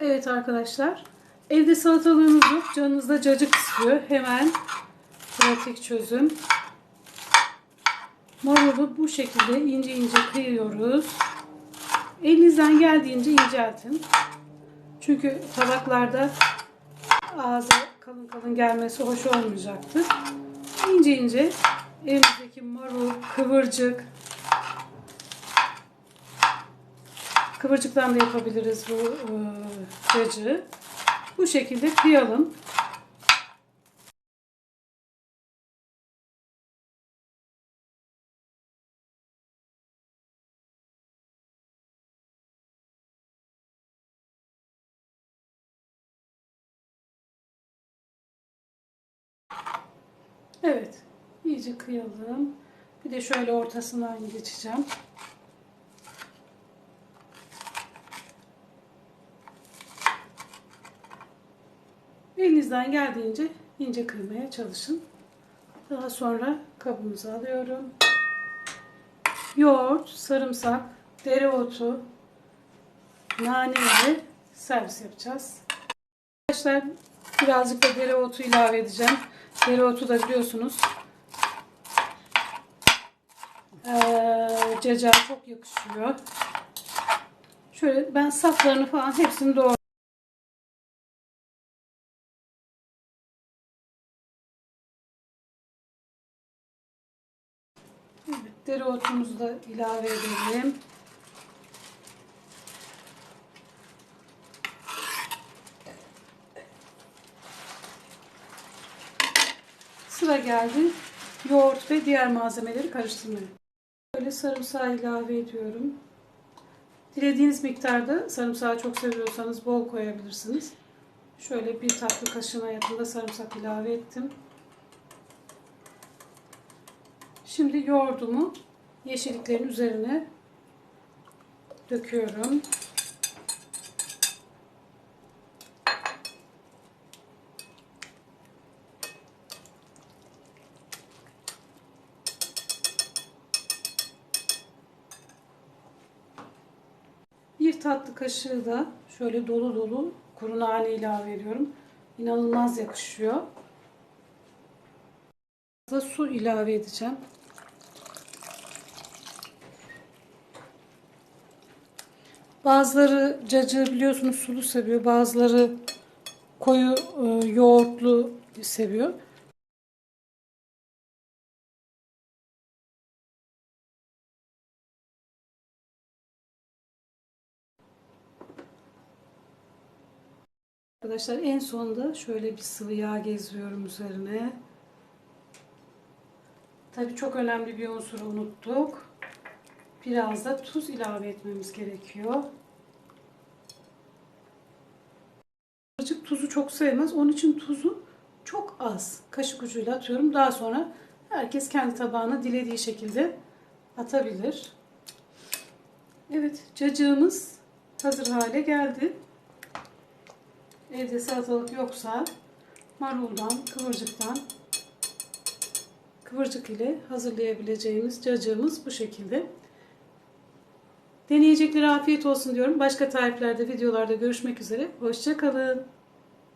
Evet arkadaşlar. Evde salatalığınız yok. Canınızda cacık istiyor. Hemen pratik çözüm. Marulu bu şekilde ince ince kıyıyoruz. Elinizden geldiğince inceltin. Çünkü tabaklarda ağzı kalın kalın gelmesi hoş olmayacaktır. İnce ince elimizdeki marul, kıvırcık, kıvırcıktan da yapabiliriz bu e, cacığı. Bu şekilde kıyalım. Evet. iyice kıyalım. Bir de şöyle ortasından geçeceğim. Elinizden geldiğince ince kıymaya çalışın. Daha sonra kabımıza alıyorum. Yoğurt, sarımsak, dereotu, nane ile servis yapacağız. Arkadaşlar birazcık da dereotu ilave edeceğim. Dereotu da biliyorsunuz ee, cacağa çok yakışıyor. Şöyle ben saplarını falan hepsini doğru dereotumuzu da ilave edelim. Sıra geldi yoğurt ve diğer malzemeleri karıştırmaya. Böyle sarımsağı ilave ediyorum. Dilediğiniz miktarda sarımsağı çok seviyorsanız bol koyabilirsiniz. Şöyle bir tatlı kaşığına yakında sarımsak ilave ettim. Şimdi yoğurdumu yeşilliklerin üzerine döküyorum. Bir tatlı kaşığı da şöyle dolu dolu kuru nane ilave ediyorum. İnanılmaz yakışıyor. Da su ilave edeceğim. Bazıları cacığı biliyorsunuz sulu seviyor. Bazıları koyu e, yoğurtlu seviyor. Arkadaşlar en sonunda şöyle bir sıvı yağ gezdiriyorum üzerine. Tabii çok önemli bir unsuru unuttuk. Biraz da tuz ilave etmemiz gerekiyor. Azıcık tuzu çok sevmez. Onun için tuzu çok az. Kaşık ucuyla atıyorum. Daha sonra herkes kendi tabağına dilediği şekilde atabilir. Evet, cacığımız hazır hale geldi. Evde salatalık yoksa maruldan, kıvırcıktan kıvırcık ile hazırlayabileceğimiz cacığımız bu şekilde. Deneyeceklere afiyet olsun diyorum. Başka tariflerde, videolarda görüşmek üzere. Hoşçakalın.